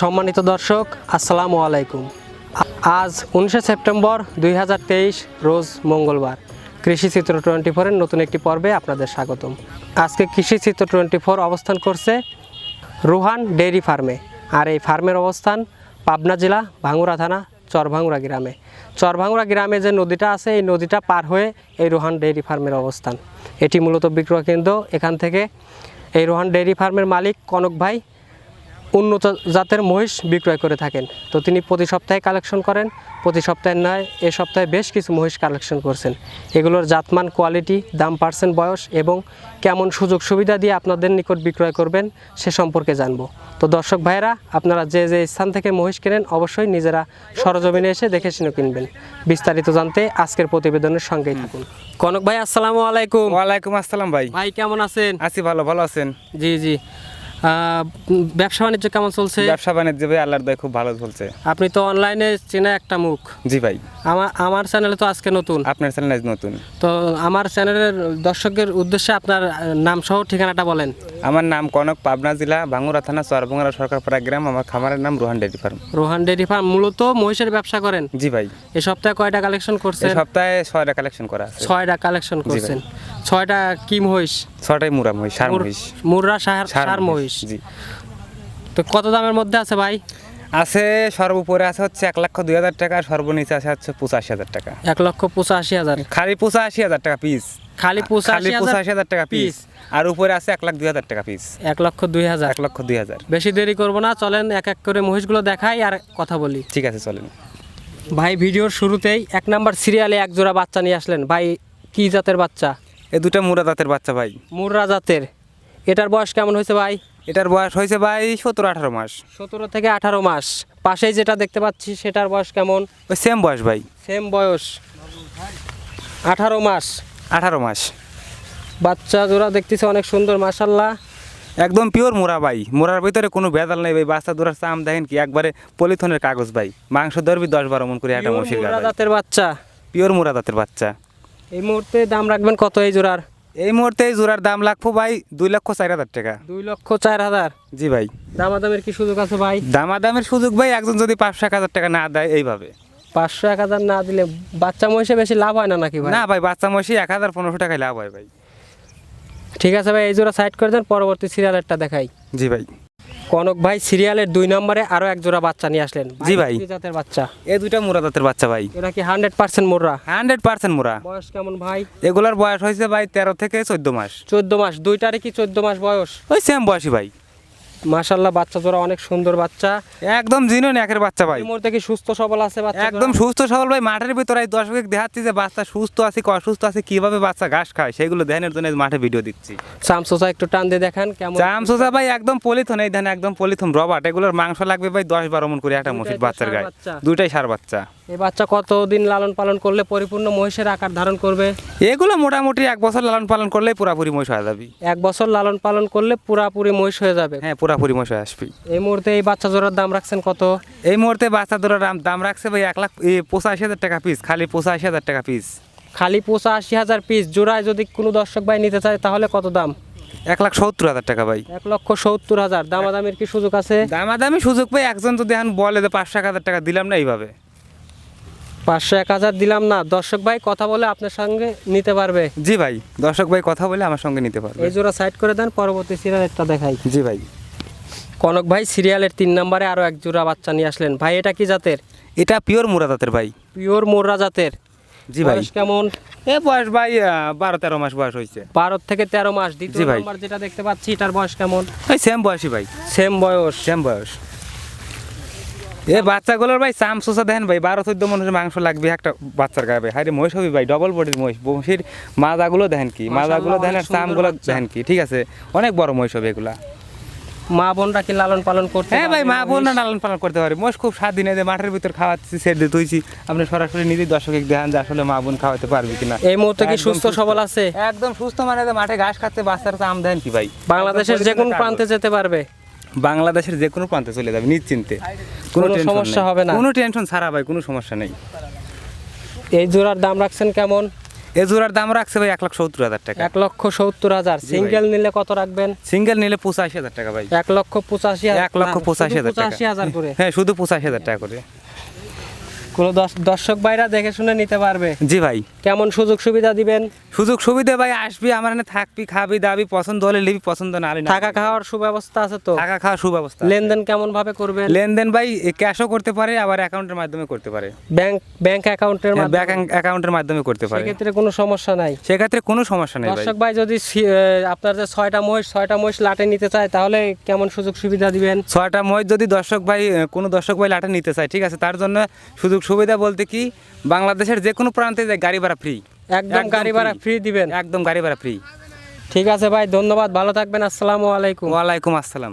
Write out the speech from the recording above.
সম্মানিত দর্শক, আসসালামু আলাইকুম। আজ উনিশে সেপ্টেম্বর দুই হাজার তেইশ, রোজ মঙ্গলবার। কৃষি চিত্র টোয়েন্টি ফোরের নতুন একটি পর্বে আপনাদের স্বাগতম। আজকে কৃষি চিত্র টোয়েন্টি ফোর অবস্থান করছে রুহান ডেইরি ফার্মে। আর এই ফার্মের অবস্থান পাবনা জেলা ভাঙ্গুরা থানা চরভাঙ্গুরা গ্রামে। চরভাঙ্গুরা গ্রামে যে নদীটা আছে, এই নদীটা পার হয়ে এই রোহান ডেইরি ফার্মের অবস্থান। এটি মূলত বিক্রয় কেন্দ্র। এখান থেকে এই রোহান ডেইরি ফার্মের মালিক কনক ভাই উন্নত জাতের মহিষ বিক্রয় করে থাকেন। তো তিনি প্রতি সপ্তাহে কালেকশন করেন প্রতি সপ্তাহে নয় এ সপ্তাহে বেশ কিছু মহিষ কালেকশন করছেন। এগুলোর জাতমান কোয়ালিটি দাম পার্সেন্ট বয়স এবং কেমন সুযোগ সুবিধা দিয়ে আপনাদের নিকট বিক্রয় করবেন সে সম্পর্কে জানব। তো দর্শক ভাইরা আপনারা যে যে স্থান থেকে মহিষ কেনেন অবশ্যই নিজেরা সরজমিনে এসে দেখে শুনে কিনবেন। বিস্তারিত জানতে আজকের প্রতিবেদনের সঙ্গেই থাকুন। কনক ভাই আসসালামু আলাইকুম। ওয়ালাইকুম আসসালাম ভাই। ভাই কেমন আছেন? আছি ভালো ভালো আছেন? জি জি। ব্যবসা বাণিজ্য কেমন চলছে? ব্যবসা বাণিজ্য ভাই আল্লাহর দয় খুব ভালো চলছে। আপনি তো অনলাইনে চেনা একটা মুখ। জি ভাই। আমার আমার চ্যানেলে তো আজকে নতুন। আপনার চ্যানেল আজ নতুন। তো আমার চ্যানেলের দর্শকের উদ্দেশ্যে আপনার নাম সহ ঠিকানাটা বলেন। আমার নাম কনক পাবনা জেলা ভাঙ্গুরা থানা চরবঙ্গরা সরকারপাড়া গ্রাম। আমার খামারের নাম Rohan dairy farm. Rohan dairy farm মূলত মহিষের ব্যবসা করেন? জি ভাই। এই সপ্তাহে কয়টা কালেকশন এই করছেন সপ্তাহে ছয়টা কালেকশন করা ছয়টা কালেকশন করছেন। ছয়টা কি মহিষ? ছটাই মুরা মহিষ সার মহিষ। মুররা সার সার মহিষ জি। তো কত দামের মধ্যে আছে ভাই? আছে সর্বোপরে আছে হচ্ছে এক লক্ষ দুই হাজার টাকা সর্বনিচে আছে হচ্ছে পঁচাশি হাজার টাকা। এক লক্ষ পঁচাশি হাজার। খালি পঁচাশি হাজার টাকা পিস খালি পঁচাশি হাজার পঁচাশি হাজার টাকা পিস পিস আর উপরে আছে এক লাখ দুই হাজার টাকা পিস এক লক্ষ দুই হাজার। এক লক্ষ দুই হাজার। বেশি দেরি করব না চলেন এক এক করে মহিষগুলো দেখাই আর কথা বলি। ঠিক আছে চলেন। ভাই ভিডিওর শুরুতেই এক নাম্বার সিরিয়ালে এক জোড়া বাচ্চা নিয়ে আসলেন। ভাই কি জাতের বাচ্চা? এ দুটা মুরা দাঁতের বাচ্চা ভাই। মুরা জাতের। এটার বয়স কেমন হয়েছে ভাই? এটার বয়স হয়েছে ভাই সতেরো আঠারো মাস। সতেরো থেকে আঠারো মাস। পাশেই যেটা দেখতে পাচ্ছি সেটার বয়স কেমন? ওই সেম বয়স ভাই। সেম বয়স। আঠারো মাস। আঠারো মাস। বাচ্চা জোড়া দেখতেছে অনেক সুন্দর মাসাল্লাহ একদম পিওর মোরা ভাই। মোরার ভিতরে কোনো বেদাল নেই ভাই। বাচ্চা দূরার চাম দেখেন কি একবারে পলিথনের কাগজ ভাই। মাংস ধরবি দশ বারো মন করে একটা মুর্রা জাতের বাচ্চা। পিওর মোরা দাঁতের বাচ্চা। এই মুহূর্তে দাম রাখবেন কত এই জোড়ার? এই মুহূর্তে এই জোড়ার দাম লাগবো ভাই দুই লক্ষ চার হাজার টাকা। দুই লক্ষ চার হাজার? জি ভাই। দামাদামের কি সুযোগ আছে ভাই? দামাদামের সুযোগ ভাই একজন যদি পাঁচশো এক হাজার টাকা না দেয় এইভাবে। পাঁচশো এক হাজার না দিলে বাচ্চা মহিষে বেশি লাভ হয় না নাকি ভাই? না ভাই বাচ্চা মসি এক হাজার পনেরোশো টাকায় লাভ হয় ভাই। ঠিক আছে ভাই এই জোড়া সাইড করে দেন পরবর্তী সিরিয়ালেরটা দেখাই। জি ভাই। কনক ভাই সিরিয়ালের দুই নম্বরে আরও এক জোড়া বাচ্চা নিয়ে আসলেন। জি ভাই। কি জাতের বাচ্চা। এই দুইটা মোরা জাতের বাচ্চা ভাই। এটা কি hundred percent Murrah? Hundred percent Murrah. বয়স কেমন ভাই? এগুলার বয়স হয়েছে ভাই তেরো থেকে চোদ্দ মাস। চোদ্দ মাস। দুইটারে কি চোদ্দ মাস বয়স? ওই সেম বয়সী ভাই। মাশাল্লাহ বাচ্চা জোড়া অনেক সুন্দর বাচ্চা। একদম জিনুন একের বাচ্চা ভাই। এই মুহূর্তে কি সুস্থ সবল আছে বাচ্চা একদম সুস্থ সবল ভাই মাঠের ভিতরে এই দর্শক দেখাচ্ছি যে বাচ্চা সুস্থ আছে কি অসুস্থ আছে কীভাবে বাচ্চা ঘাস খায় সেগুলো ধ্যানের জন্য মাঠে ভিডিও দিচ্ছি। চামচোচা একটু টান দিয়ে দেখান কেমন চাম সোজা ভাই একদম পলিথন এই ধান একদম পলিথন রবাট এগুলোর মাংস লাগবে ভাই দশ বারো মন করে একটা মসজিদ বাচ্চার গায়ে। দুইটাই সার বাচ্চা। এই বাচ্চা কতদিন লালন পালন করলে পরিপূর্ণ মহিষের আকার ধারণ করবে? এগুলো মোটামুটি এক বছর লালন পালন করলে পুরাপুরি মহিষ হয়ে যাবে। এক বছর লালন পালন করলে পুরাপুরি মহিষ হয়ে যাবে। হ্যাঁ পুরাপুরি মহিষ হয়ে আসবি। এই মুহূর্তে এই বাচ্চা জোড়ার দাম রাখছেন কত? এই মুহূর্তে বাচ্চা জোড়ার দাম দাম রাখছে ভাই এক লাখ পঁচাশি হাজার টাকা পিস খালি পঁচাশি হাজার টাকা পিস খালি পঁচাশি হাজার পিস জোড়ায় যদি কোনো দর্শক ভাই নিতে চায় তাহলে কত দাম? এক লাখ সত্তর হাজার টাকা ভাই। এক লক্ষ সত্তর হাজার। দামাদামির কি সুযোগ আছে? দামাদামি সুযোগ পাই একজন যদি এখন বলে যে পাঁচশো এক হাজার টাকা দিলাম না এইভাবে। পাঁচশো এক হাজার দিলাম না। দর্শক ভাই কথা বলে আপনার সঙ্গে নিতে পারবে। জি ভাই দর্শক ভাই কথা বলে আমার সঙ্গে নিতে পারবে। এই জোড়া সাইড করে দেন পরবর্তী সিরিয়ালেরটা দেখাই। জি ভাই। কনক ভাই সিরিয়ালের তিন নম্বরে আরও এক জোড়া বাচ্চা নিয়ে আসলেন। ভাই এটা কি জাতের? এটা পিওর মুরাদাতের ভাই। পিওর মোররা জাতের। জি ভাই। কেমন? এ বয়স ভাই বারো তেরো মাস বয়স হয়েছে। বারো থেকে তেরো মাস। দ্বিতীয় ভাই। যেটা দেখতে পাচ্ছি এটার বয়স কেমন? ওই সেম বয়সী ভাই। সেম বয়স। সেম বয়স। এ বাচ্চাগুলোর ভাই চাম সোসা দেখেন ভাই বারো চোদ্দ মানুষের মাংস লাগবে একটা বাচ্চার গায়ে ভাই। হারে মহিষ হবি ভাই ডবল বডির মহিষ মহিষের মাজাগুলো দেখেন কি? মাজাগুলো দেখেন আর চামগুলো। দেখেন কি? ঠিক আছে? অনেক বড় মহিষ হবে এগুলা। মা বোনরা কি লালন পালন করতে হ্যাঁ ভাই মা বোনরা লালন পালন করতে পারে মোষ খুব স্বাধীনে যে মাঠের ভিতর খাওয়াচ্ছি সেট দিয়ে তুইছি আপনি সরাসরি নিজেই দর্শক দেখান যে আসলে মা বোন খাওয়াতে পারবি কিনা। এই মুহূর্তে কি সুস্থ সবল আছে? একদম সুস্থ মানে যে মাঠে ঘাস খাচ্ছে বাচ্চার তো আম দেন কি ভাই? বাংলাদেশের যে কোনো প্রান্তে যেতে পারবে? বাংলাদেশের যে কোনো প্রান্তে চলে যাবে নিশ্চিন্তে। কোনো সমস্যা হবে না? কোনো টেনশন ছাড়া ভাই কোনো সমস্যা নেই। এই জোড়ার দাম রাখছেন কেমন? এ জোড়ার দাম রাখছে ভাই এক লাখ সত্তর হাজার টাকা। এক লক্ষ সত্তর হাজার। সিঙ্গেল নিলে কত রাখবেন? সিঙ্গেল নিলে পঁচাশি হাজার টাকা ভাই। এক লক্ষ পঁচাশি এক লক্ষ পঁচাশি হাজার পঁচাশি হাজার করে। হ্যাঁ শুধু পঁচাশি হাজার টাকা করে। কোনো দর্শক ভাইরা দেখে শুনে নিতে পারবে। জি ভাই। কেমন সুযোগ সুবিধা দিবেন? সুযোগ সুবিধা ভাই আসবি আমার এখানে থাকবি খাবি দাবি পছন্দ হলে নিবি পছন্দ না হলে থাকা খাওয়ার সুব্যবস্থা আছে তো? থাকা খাওয়ার সুব্যবস্থা লেনদেন কেমন ভাবে করবেন? লেনদেন ভাই ক্যাশও করতে পারে আবার অ্যাকাউন্টের মাধ্যমে করতে পারে। ব্যাংক ব্যাংক অ্যাকাউন্টের ব্যাংক অ্যাকাউন্টের মাধ্যমে? করতে পারে। সেক্ষেত্রে কোনো সমস্যা নাই। সেক্ষেত্রে কোনো সমস্যা নেই দর্শক ভাই যদি আপনার যে ছয়টা মহিষ ছয়টা মহিষ লাটে নিতে চায় তাহলে কেমন সুযোগ সুবিধা দিবেন? ছয়টা মই যদি দর্শক ভাই কোনো দর্শক ভাই লাঠা নিতে চায় ঠিক আছে তার জন্য সুযোগ সুবিধা বলতে কি বাংলাদেশের যে কোনো প্রান্তে যায় গাড়ি ভাড়া ফ্রি একদম গাড়ি ভাড়া ফ্রি দিবেন। একদম গাড়ি ভাড়া ফ্রি ঠিক আছে ভাই ধন্যবাদ ভালো থাকবেন আসসালামু আলাইকুম। ওয়ালাইকুম আসসালাম।